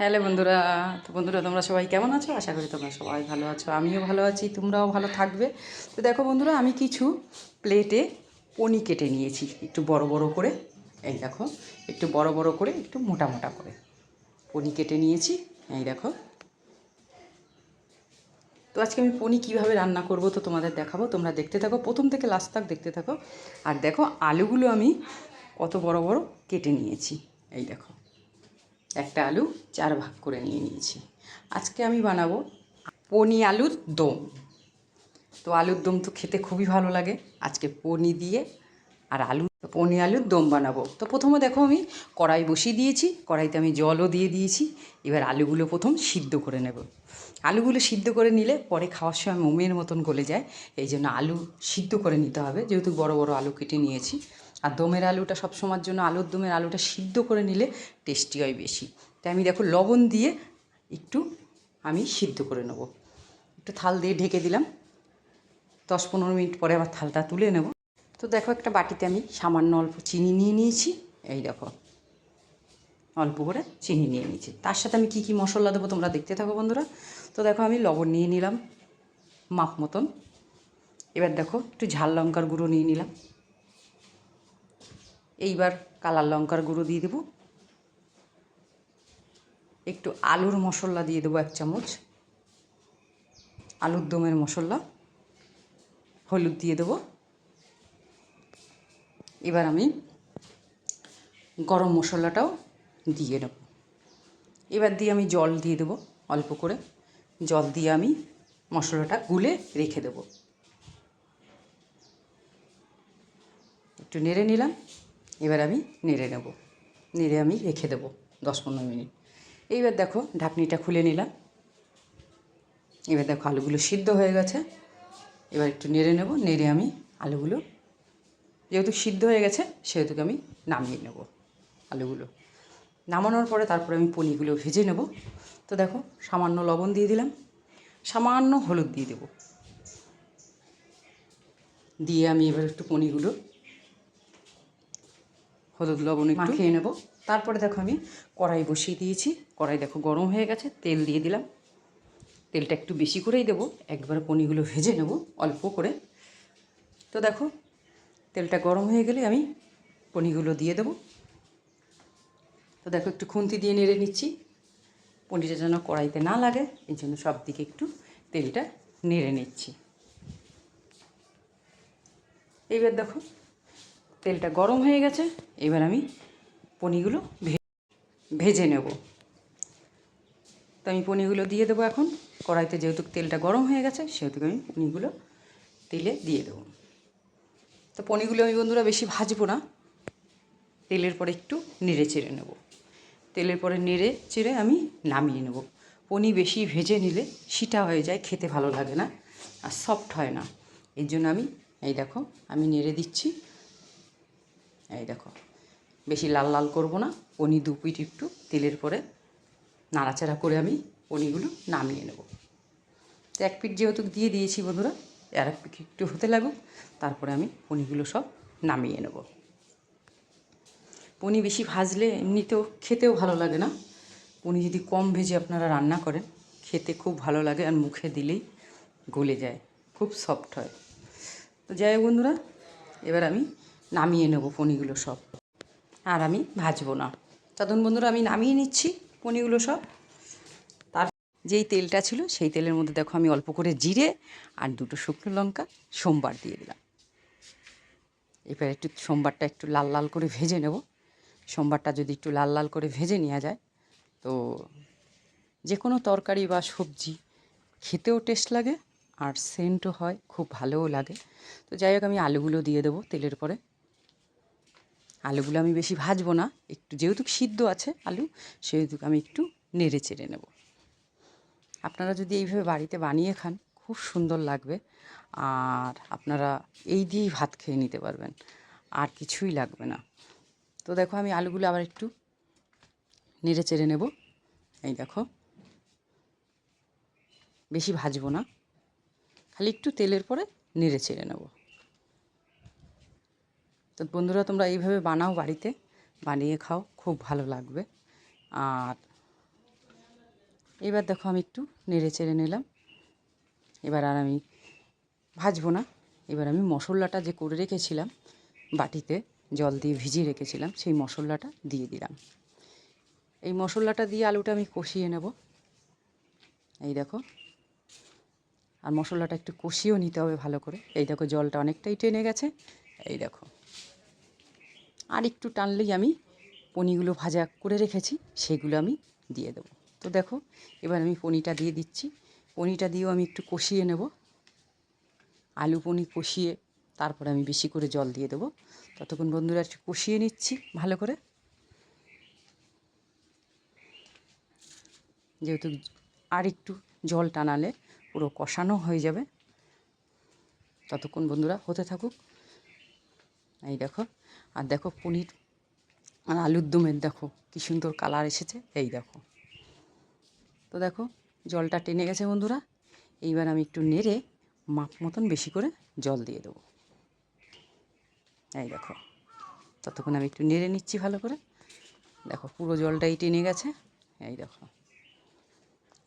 Hello বন্ধুরা, তো বন্ধুরা তোমরা সবাই কেমন আছো? আশা করি তোমরা সবাই ভালো আছো, আমিও ভালো আছি, তোমরাও ভালো থাকবে। তো দেখো বন্ধুরা, আমি কিছু প্লেটে পনি কেটে নিয়েছি, একটু বড় বড় করে। এই দেখো, একটু বড় বড় করে, একটু মোটা মোটা করে পনি কেটে নিয়েছি। এই দেখো। তো আজকে আমি পনি কীভাবে রান্না করব তো তোমাদের দেখাবো, তোমরা দেখতে থাকো, প্রথম থেকে লাস্ট তাক দেখতে থাকো। আর দেখো, আলুগুলো আমি কত বড় বড় কেটে নিয়েছি। এই দেখো। একটা আলু চার ভাগ করে নিয়ে নিয়েছি। আজকে আমি বানাবো পনি আলুর দম। তো আলুর দম তো খেতে খুবই ভালো লাগে। আজকে পনি দিয়ে আর আলু পনি আলুর দম বানাবো। তো প্রথমে দেখো আমি কড়াই বসিয়ে দিয়েছি। কড়াইতে আমি জলও দিয়ে দিয়েছি। এবার আলুগুলো প্রথম সিদ্ধ করে নেব। আলুগুলো সিদ্ধ করে নিলে পরে খাওয়ার সময় মোমের মতন গলে যায়। এই জন্য আলু সিদ্ধ করে নিতে হবে। যেহেতু বড় বড় আলু কেটে নিয়েছি। আর দমের আলুটা সব সময়ের জন্য, আলুর দমের আলুটা সিদ্ধ করে নিলে টেস্টি হয় বেশি। তাই আমি দেখো লবণ দিয়ে একটু আমি সিদ্ধ করে নেব। একটু থাল দিয়ে ঢেকে দিলাম। দশ পনেরো মিনিট পরে আবার থালটা তুলে নেব। তো দেখো একটা বাটিতে আমি সামান্য অল্প চিনি নিয়ে নিয়েছি। এই দেখো, অল্প করে চিনি নিয়ে নিয়েছি। তার সাথে আমি কি কি মশলা দেবো তোমরা দেখতে থাকো বন্ধুরা। তো দেখো আমি লবণ নিয়ে নিলাম, মাপ মতন। এবার দেখো একটু ঝাল লঙ্কার গুঁড়ো নিয়ে নিলাম। এইবার কালার লঙ্কার গুঁড়ো দিয়ে দেবো। একটু আলুর মশলা দিয়ে দেবো এক চামচ। আলুর দমের মশলা। হলুদ দিয়ে দেবো। এবার আমি গরম মশলাটাও দিয়ে নেব এবার দিয়ে আমি জল দিয়ে দেবো অল্প করে। জল দিয়ে আমি মশলাটা গুলে রেখে দেবো। একটু নেড়ে নিলাম। এবার আমি নেড়ে নেব। নেড়ে আমি রেখে দেবো দশ পনেরো মিনিট। এইবার দেখো ঢাকনিটা খুলে নিলাম। এবার দেখো আলুগুলো সিদ্ধ হয়ে গেছে। এবার একটু নেড়ে নেব। নেড়ে আমি আলুগুলো যেহেতু সিদ্ধ হয়ে গেছে সেহেতু আমি নামিয়ে নেব আলুগুলো। নামানোর পরে তারপরে আমি পনিগুলো ভেজে নেব। তো দেখো সামান্য লবণ দিয়ে দিলাম। সামান্য হলুদ দিয়ে দেব। দিয়ে আমি এবার একটু পনিগুলো হলুদ লবণ একটু। মাখিয়ে নেব। তারপরে দেখো আমি কড়াই বসিয়ে দিয়েছি। কড়াই দেখো গরম হয়ে গেছে, তেল দিয়ে দিলাম। তেলটা একটু বেশি করেই দেবো, একবার পনিগুলো ভেজে নেব অল্প করে। তো দেখো, তেলটা গরম হয়ে গেলে আমি পনিগুলো দিয়ে দেবো। তো দেখো, একটু খুন্তি দিয়ে নেড়ে নিচ্ছি। পনিরটা যেন কড়াইতে না লাগে এই জন্য সব দিকে একটু তেলটা নেড়ে নিচ্ছি। এইবার দেখো তেলটা গরম হয়ে গেছে, এবার আমি পনিগুলো ভেজে নেব। তো আমি পনিগুলো দিয়ে দেবো এখন। কড়াইতে যেহেতু তেলটা গরম হয়ে গেছে, সেহেতু আমি পনিগুলো তেলে দিয়ে দেবো। তো পনিগুলো আমি বন্ধুরা বেশি ভাজবো না। তেলের পরে একটু নেড়ে চেড়ে নেব। তেলের পরে নেড়ে চেড়ে আমি নামিয়ে নেব। পনি বেশি ভেজে নিলে সিটা হয়ে যায়, খেতে ভালো লাগে না আর সফট হয় না। এর জন্য আমি, এই দেখো, আমি নেড়ে দিচ্ছি। এই দেখো, বেশি লাল লাল করব না পনি দু পিঠ একটু তেলের পরে নাড়াচাড়া করে আমি পনিগুলো নামিয়ে নেব। তো এক পিঠ যেহেতু দিয়ে দিয়েছি বন্ধুরা, আর এক পিঠ একটু হতে লাগুক, তারপরে আমি পনিগুলো সব নামিয়ে নেব। পনি বেশি ভাজলে এমনিতেও খেতেও ভালো লাগে না। পনি যদি কম ভেজে আপনারা রান্না করেন, খেতে খুব ভালো লাগে আর মুখে দিলেই গলে যায়, খুব সফট হয়। তো যাই বন্ধুরা, এবার আমি নামিয়ে নেব পনিগুলো সব। আর আমি ভাজবো না। তখন বন্ধুরা, আমি নামিয়ে নিচ্ছি পনিগুলো সব। তার যেই তেলটা ছিল সেই তেলের মধ্যে দেখো আমি অল্প করে জিরে আর দুটো শুকনো লঙ্কা, সোমবার দিয়ে দিলাম। এবার একটু সোমবারটা একটু লাল লাল করে ভেজে নেব। সোমবারটা যদি একটু লাল লাল করে ভেজে নেওয়া যায়, তো যে কোনো তরকারি বা সবজি খেতেও টেস্ট লাগে আর সেন্টও হয়, খুব ভালোও লাগে। তো যাই হোক, আমি আলুগুলো দিয়ে দেবো তেলের পরে। আলুগুলো আমি বেশি ভাজবো না, একটু যেহেতু সিদ্ধ আছে আলু, সেহেতু আমি একটু নেড়ে চেড়ে নেব। আপনারা যদি এইভাবে বাড়িতে বানিয়ে খান, খুব সুন্দর লাগবে। আর আপনারা এই দিয়েই ভাত খেয়ে নিতে পারবেন, আর কিছুই লাগবে না। তো দেখো আমি আলুগুলো আবার একটু নেড়ে চেড়ে নেব। এই দেখো, বেশি ভাজবো না, খালি একটু তেলের পরে নেড়ে চেড়ে নেব। তো বন্ধুরা, তোমরা এইভাবে বানাও বাড়িতে। বানিয়ে খাও, খুব ভালো লাগবে। আর এবার দেখো আমি একটু নেড়ে চেড়ে নিলাম। এবার আর আমি ভাজবো না। এবার আমি মশলাটা যে করে রেখেছিলাম বাটিতে, জল দিয়ে ভিজিয়ে রেখেছিলাম, সেই মশলাটা দিয়ে দিলাম। এই মশলাটা দিয়ে আলুটা আমি কষিয়ে নেব। এই দেখো। আর মশলাটা একটু কষিয়েও নিতে হবে ভালো করে। এই দেখো, জলটা অনেকটাই টেনে গেছে। এই দেখো। আর একটু টানলেই আমি পনিগুলো ভাজা করে রেখেছি, সেগুলো আমি দিয়ে দেবো। তো দেখো, এবার আমি পনিটা দিয়ে দিচ্ছি। পনিটা দিয়েও আমি একটু কষিয়ে নেব। আলু পনি কষিয়ে তারপরে আমি বেশি করে জল দিয়ে দেবো। ততক্ষণ বন্ধুরা একটু কষিয়ে নিচ্ছি ভালো করে। যেহেতু আর একটু জল টানালে পুরো কষানো হয়ে যাবে। ততক্ষণ বন্ধুরা হতে থাকুক। এই দেখো। আর দেখো পনির আর আলুর দমের দেখো কী সুন্দর কালার এসেছে। এই দেখো। তো দেখো, জলটা টেনে গেছে বন্ধুরা। এইবার আমি একটু নেড়ে মাপ মতন বেশি করে জল দিয়ে দেবো। এই দেখো, ততক্ষণ আমি একটু নেড়ে নিচ্ছি ভালো করে। দেখো, পুরো জলটাই টেনে গেছে। এই দেখো।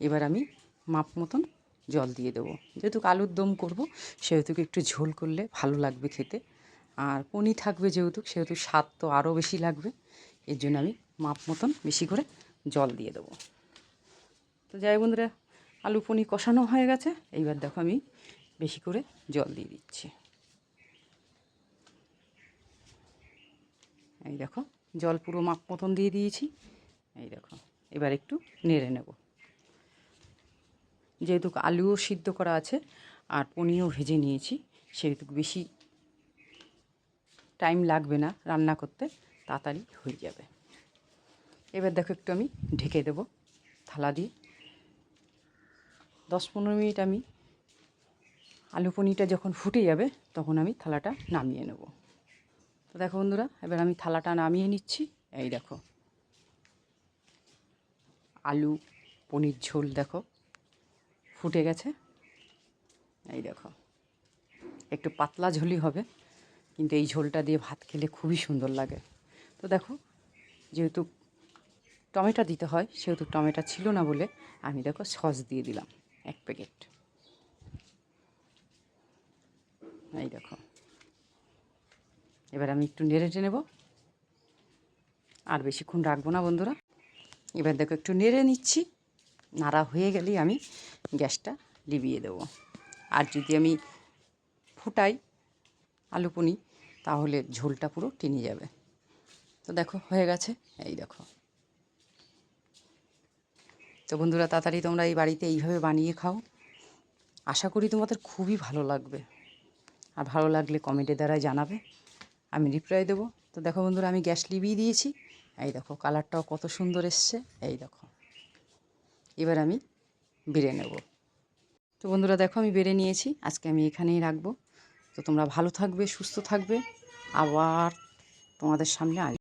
এবার আমি মাপ মতন জল দিয়ে দেবো। যেহেতু আলুর দম করব, সেহেতু একটু ঝোল করলে ভালো লাগবে খেতে। আর পনির থাকবে যেহেতু, সেহেতু স্বাদ তো আরও বেশি লাগবে। এর জন্য আমি মাপ মতন বেশি করে জল দিয়ে দেবো। তো যাই বন্ধুরা, আলু পনির কষানো হয়ে গেছে। এইবার দেখো আমি বেশি করে জল দিয়ে দিচ্ছি। এই দেখো, জল পুরো মাপ মতন দিয়ে দিয়েছি। এই দেখো, এবার একটু নেড়ে নেব। যেহেতু আলুও সিদ্ধ করা আছে, আর পনিরও ভেজে নিয়েছি, সেহেতু বেশি টাইম লাগবে না রান্না করতে, তাড়াতাড়ি হয়ে যাবে। এবার দেখো একটু আমি ঢেকে দেব থালা দিয়ে। দশ পনেরো মিনিট আমি আলু পনিরটা যখন ফুটে যাবে, তখন আমি থালাটা নামিয়ে নেব। তো দেখো বন্ধুরা, এবার আমি থালাটা নামিয়ে নিচ্ছি। এই দেখো। আলু পনির ঝোল দেখো, ফুটে গেছে। এই দেখো। একটু পাতলা ঝোলই হবে। কিন্তু এই ঝোলটা দিয়ে ভাত খেলে খুবই সুন্দর লাগে। তো দেখো, যেহেতু টমেটো দিতে হয়, সেহেতু টমেটো ছিল না বলে আমি দেখো সস দিয়ে দিলাম এক প্যাকেট। এই দেখো। এবার আমি একটু নেড়ে নেব। আর বেশিক্ষণ রাখব না বন্ধুরা। এবার দেখো একটু নেড়ে নিচ্ছি। নাড়া হয়ে গেলেই আমি গ্যাসটা লিবিয়ে দেব। আর যদি আমি ফুটাই আলু পুনি, তাহলে ঝোলটা পুরো টেনে যাবে। তো দেখো, হয়ে গেছে। এই দেখো। তো বন্ধুরা, তাড়াতাড়ি তোমরা এই বাড়িতে এইভাবে বানিয়ে খাও। আশা করি তোমাদের খুবই ভালো লাগবে। আর ভালো লাগলে কমেন্টের দ্বারা জানাবে। আমি রিপ্লাই দেবো। তো দেখো বন্ধুরা, আমি গ্যাস লিবিয়ে দিয়েছি। এই দেখো, কালারটাও কত সুন্দর এসছে। এই দেখো। এবার আমি বেড়ে নেব। তো বন্ধুরা, দেখো আমি বেড়ে নিয়েছি। আজকে আমি এখানেই রাখব। তো তোমরা ভালো থাকবে সুস্থ থাকবে। আবার তোমাদের সামনে আস